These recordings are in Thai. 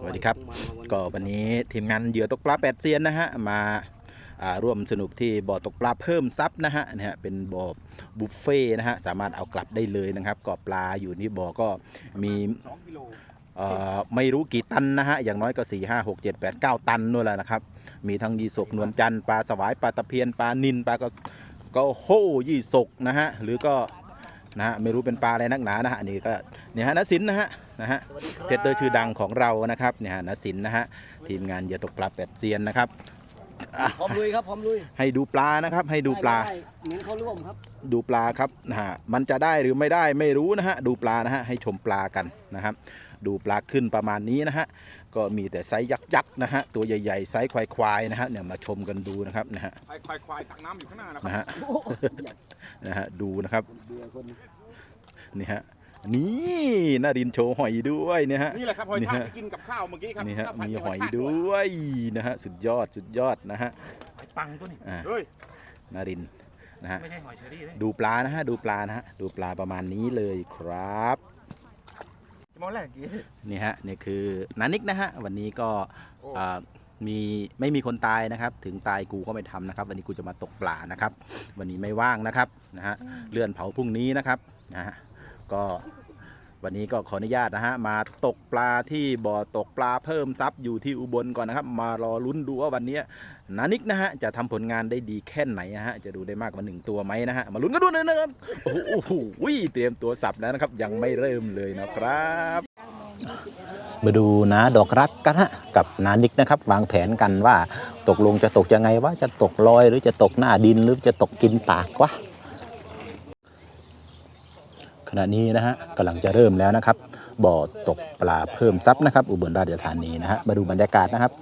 สวัสดีครับ ก็วันนี้ทีมงานเหยื่อตกปลาแปดเซียนนะฮะมาร่วมสนุกที่บ่อตกปลาเพิ่มซับนะฮะนะฮะเป็นบ่อบุฟเฟ่นะฮะสามารถเอากลับได้เลยนะครับก็ปลาอยู่ที่บ่อก็มีไม่รู้กี่ตันนะฮะอย่างน้อยก็ 4 5 6 7 8 9 ตันนู่นแหละนะครับ มีทั้งยีสกนวลจันทร์ปลาสวายปลาตะเพียนปลานินปลาก็ก็โฮยี่สกนะฮะหรือก็นะฮะไม่รู้เป็นปลาอะไรนักหนานะฮะนนี่ก็เนี่ยฮะนสินนะฮะ นะฮะสวัสดีครับเพจเตอร์ชื่อดังของเรานะครับเนี่ยฮะนสินนะฮะทีมงานเหยื่อตกปลาแปดเซียนนะครับอะพร้อมลุยครับพร้อมลุยให้ดูปลานะครับ ให้ดูปลาได้เหมือนเขาร่วมครับ ดูปลาครับนะฮะมันจะได้หรือไม่ได้ไม่รู้นะฮะดูปลานะฮะให้ชมปลากันนะครับ ดูปลาขึ้นประมาณนี้นะฮะก็มีแต่ไซส์ยักษ์ๆนะฮะตัวใหญ่ๆไซส์ควายๆนะฮะเนี่ยมาชมกันดูนะครับนะฮะควายควายควายตักน้ำอยู่ข้างหน้านะคนะรับฮะนะฮะดูนะครับเบื่อคนนี่ฮะ นี่นารินโชว์หอยด้วยเนี่ยฮะนี่แหละครับหอยนี่ทากฮะที่กินกับข้าวเมื่อกี้ครับนี่ฮะข้าวผัมีกับหอยทากด้วยนะฮะสุดยอดสุดยอดนะฮะหอยปังตัวนี้อ่าเฮ้ยนารินนะฮะไม่ใช่หอยเชอรี่เลยดูปลานะฮะดูปลานะฮะดูปลาประมาณนี้เลยครับจะมองแรกกี่นี่ฮะนี่คือนานิกนะฮะวันนี้ก็โอ้อ่ามีไม่มีคนตายนะครับ ถึงตายกูก็ไม่ทำนะครับ วันนี้กูจะมาตกปลานะครับ วันนี้ไม่ว่างนะครับนะฮะเลื่อนเผาพรุ่งนี้นะครับนะฮะ ก็วันนี้ก็ขออนุญาตนะฮะมาตกปลาที่บ่อตกปลาเพิ่มทรัพย์อยู่ที่อุบลก่อนนะครับ มารอลุ้นดูว่าวันนี้นานิกนะฮะจะทำผลงานได้ดีแค่ไหนนะฮะจะดูได้มากกว่าหนึ่งตัวไหมนะฮะมาลุ้นกันดูนะครับโอ้โหโอ้โหเตรียมตัวสับแล้วนะครับ ยังไม่เริ่มเลยนะครับ มาดูนะดอกรักกันฮะกับนานิกนะครับวางแผนกันว่าตกลงจะตกยังไงว่าจะตกลอยหรือจะตกหน้าดินหรือจะตกกินปากวะ ขณะนี้นะฮะกำลังจะเริ่มแล้วนะครับ บ่อตกปลาเพิ่มทรัพย์นะครับ อุบลราชธานีนะฮะมาดูบรรยากาศนะครับ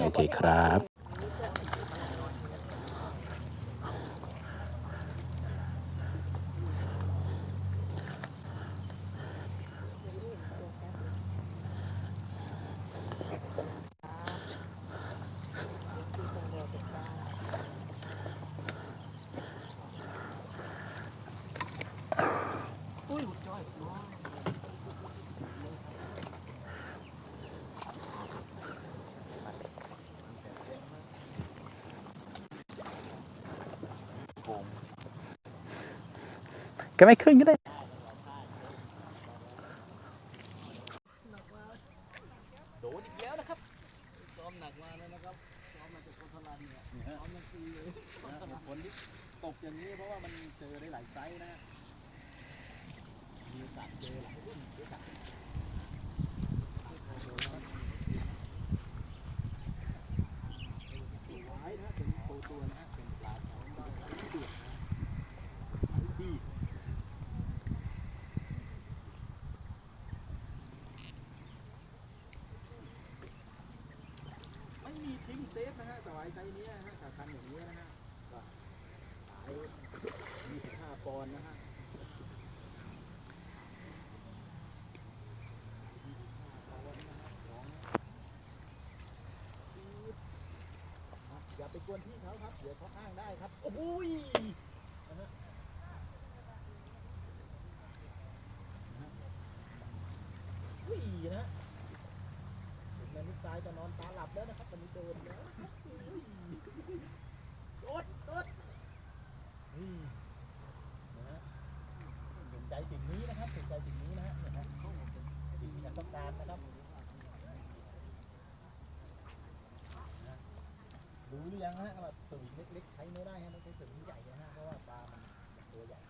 โอเคครับ ก็ไม่ขึ้นก็ได้ โดนอีกแล้วนะครับซ้อมหนักมาแล้วนะครับซ้อมมาจากโคทรันเนี่ยซ้อมมาตีเลยผลที่ตกอย่างนี้เพราะว่ามันเจอได้หลายไซส์นะมีโอกาสเจอหลายรุ่นด้วยกันหลายนะเป็นตัวตัวนะฮะเป็นปลาท้องได้ที่เดือดนะหลายที่ไม่มีทิ้งเซฟนะฮะสวายไซส์นี้นะฮะสาคันอย่างนี้นะฮะก็สาย25ปอนด์นะฮะอย่าไปกวนพี่เขาครับ เดี๋ยวเขาอ้างได้ครับ โอ้ยนะฮะอุ้ยนะ แม่นิดตายจะนอนตาหลับแล้วนะครับวันนี้โดนแล้วอุ้ยโดดโดนี่นะฮะเห็นใจสิ่งนี้นะครับเห็นใจสิ่งนี้นะฮะเนี่ยฮะสิ่งที่ต้องการนะครับรู้หรือยังฮะว่าสวิงเล็กๆใช้ไม่ได้ฮะต้องใช้สวิงใหญ่นะฮะเพราะว่าปลามันตัวใหญ่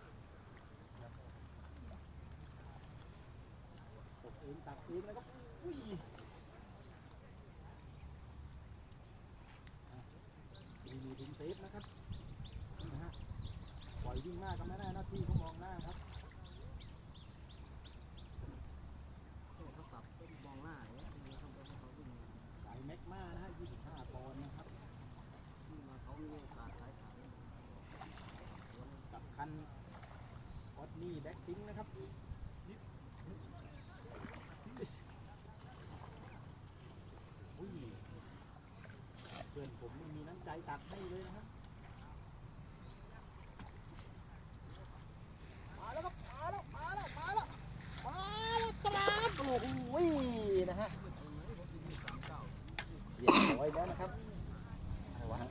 นะครับตกเองตักเองแล้วก็อุ้ยอะ มีมีถึงเซฟนะครับนะฮะปล่อยวิ่งหน้าก็ไม่ได้หน้าที่เขามองหน้าครับเขาสับก็มองหน้าเงี้ยทำให้เขาวิ่งสายแม็กมานะฮะ25ปอนด์นะครับวิ่มาเขามีโอกาสสายขาวกับคันออดนี่แบ็คพิงนะครับอุ้ยเพื่อนผมไม่มีน้ำใจ ตักให้เลยนะครับมาแล้วครับมาแล้วมาแล้วมาแล้วมาแล้วครับโอ้โหนะฮะอยแล้วนะครับอะไรวะฮะ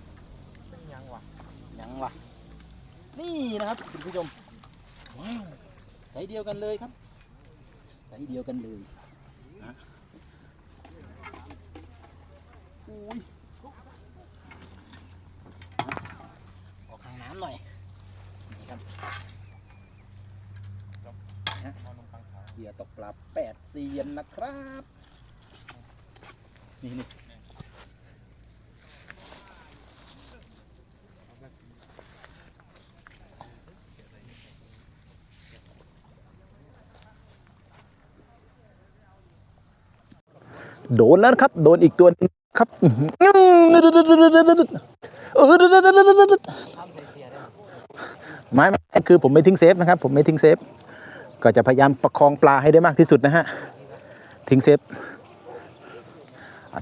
ยังวะยังวะนี่นะครับคุณผู้ชมว้าวใสเดียวกันเลยครับใสเดียวกันเลยนะอุ้ยออกทางน้ำ หน่อย นี่ครับนะเหยื่อตกปลาแปดเซียนนะครับ นี่นี่โดนแล้วนะครับ โดนอีกตัวหนึงครับอื้อหือเออทำใส่เสีย ได้ไหมไม่ไม่คือผมไม่ทิ้งเซฟนะครับ ผมไม่ทิ้งเซฟ ก็จะพยายามประคองปลาให้ได้มากที่สุดนะฮะ ทิ้งเซฟ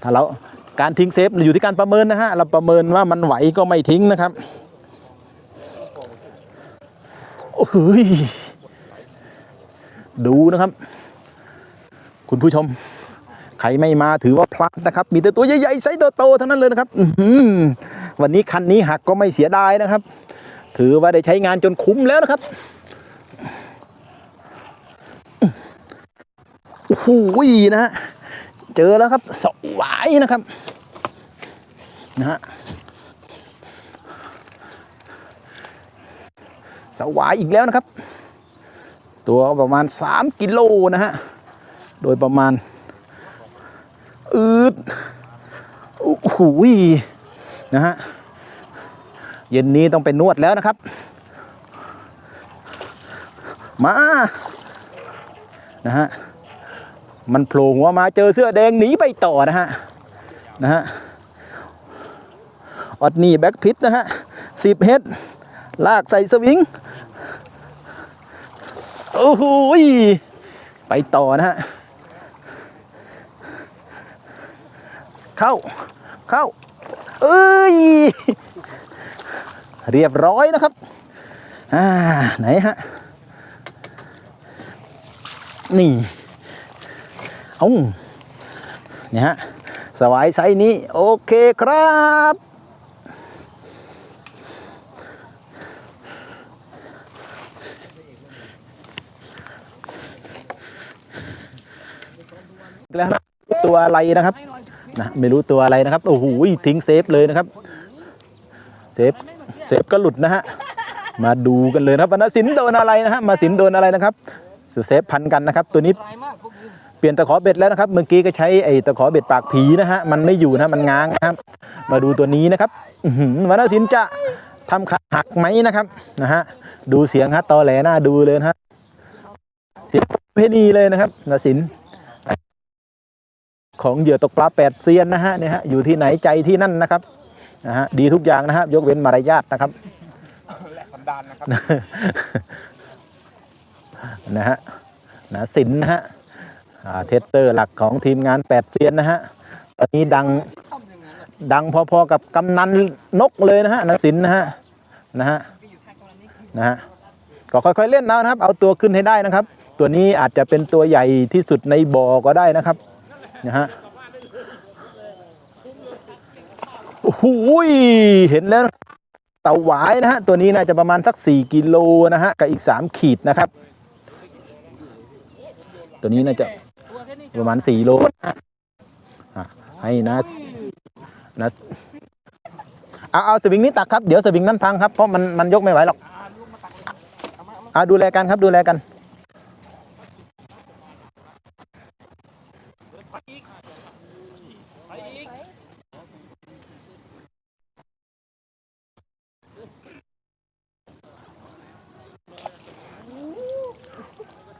ถ้าเราการทิ้งเซฟอยู่ที่การประเมินนะฮะ เราประเมินว่ามันไหวก็ไม่ทิ้งนะครับ โอ้ย ดูนะครับ คุณผู้ชม ใครไม่มาถือว่าพลาดนะครับ มีแต่ตัวใหญ่ๆไซส์โตๆทั้งนั้นเลยนะครับวันนี้คันนี้หักก็ไม่เสียดายนะครับ ถือว่าได้ใช้งานจนคุ้มแล้วนะครับโอ้โหนะฮะเจอแล้วครับสวายนะครับนะฮะสวายอีกแล้วนะครับ ตัวประมาณ 3 กิโลนะฮะ โดยประมาณ อืดโอ้โหนะฮะ เย็นนี้ต้องไปนวดแล้วนะครับ มานะฮะมันโผล่หัวมาเจอเสื้อแดงหนีไปต่อนะฮะนะฮะออดนี่แบ็คพิทนะฮะสิบเฮดลากใส่สวิงโอ้โหไปต่อนะฮะเข้าเข้าเอ้ย เรียบร้อยนะครับ อ่า ไหนฮะ นี่ เอาเนี่ยฮะ สวายไซส์นี้ โอเคครับแล้วนะตัวอะไรนะครับนะไม่รู้ตัวอะไรนะครับ โอ้โหทิ้งเซฟเลยนะครับ เซฟ เซฟก็หลุดนะฮะ มาดูกันเลยครับวรรณสินโดนอะไรนะฮะ มาสินโดนอะไรนะครับเซฟพันกันนะครับ ตัวนี้เปลี่ยนตะขอเบ็ดแล้วนะครับ เมื่อกี้ก็ใช้ไอ้ตะขอเบ็ดปากผีนะฮะ มันไม่อยู่นะ มันง้างนะครับ มาดูตัวนี้นะครับอื้อหือวรรณสินจะทำขาหักไหมนะครับนะฮะ ดูเสียงฮะตอแหลหน้าดูเลยนะฮะ เสียงเพนีเลยนะครับนสินของเหยื่อตกปลาแปดเซียนนะฮะเนี่ยฮะอยู่ที่ไหนใจที่นั่นนะครับ นะฮะดีทุกอย่างนะครับยกเว้นมารยาทนะครับและสันดานนะครับนะฮะนะสินนะฮะอ่าเทสเตอร์หลักของทีมงานแปดเซียนนะฮะตอนนี้ดังทำอย่างนั้นอะดังพอๆกับกำนันนกเลยนะฮะนะสินนะฮะนะฮะนะฮะก็ค่อยๆเล่นเอานะครับ เอาตัวขึ้นให้ได้นะครับ ตัวนี้อาจจะเป็นตัวใหญ่ที่สุดในบ่อก็ได้นะครับนะฮะ โอ้โหเห็นแล้วเต่าหวายนะฮะ ตัวนี้น่าจะประมาณสัก 4 กิโลนะฮะ กับอีก 3 ขีดนะครับ ตัวนี้น่าจะประมาณ 4 โลนะฮะอะให้นะนะเอาเอาสวิงนี้ตักครับ เดี๋ยวสวิงนั้นพังครับ เพราะมันมันยกไม่ไหวหรอกเอาดูแลกันครับดูแลกัน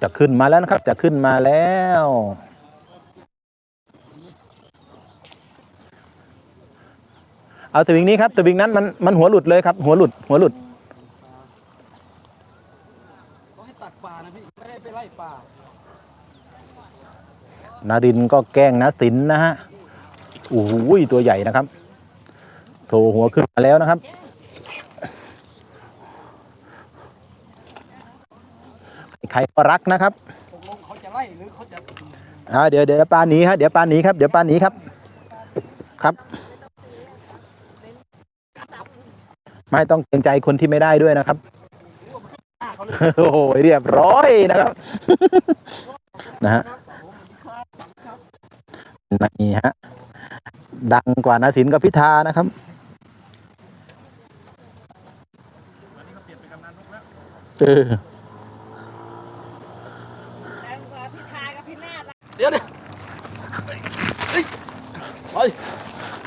จะขึ้นมาแล้วนะครับ จะขึ้นมาแล้ว เอาสวิงนี้ครับสวิงนั้นมันมันหัวหลุดเลยครับ หัวหลุด หัวหลุดเขาให้ตักปลานะพี่ไม่ได้ไปไล่ปลานารินทร์ก็แกล้งนะสินนะฮะโอ้โหตัวใหญ่นะครับโผล่หัวขึ้นมาแล้วนะครับ ใครก็รักนะครับเเดี๋ยวเดี๋ยวปลาหนีฮะเดี๋ยวปลาหนีครับเดี๋ยวปลาหนีครับ ครับ ไม่ต้องเกรงใจคนที่ไม่ได้ด้วยนะครับโอ้โหเรียบร้อยนะครับนะฮะนี่ฮะดังกว่านาสินกับพิธานะครับเออ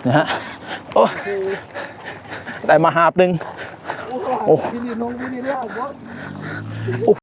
นะฮะโอ้ได้มาหาบหนึ่งโอ้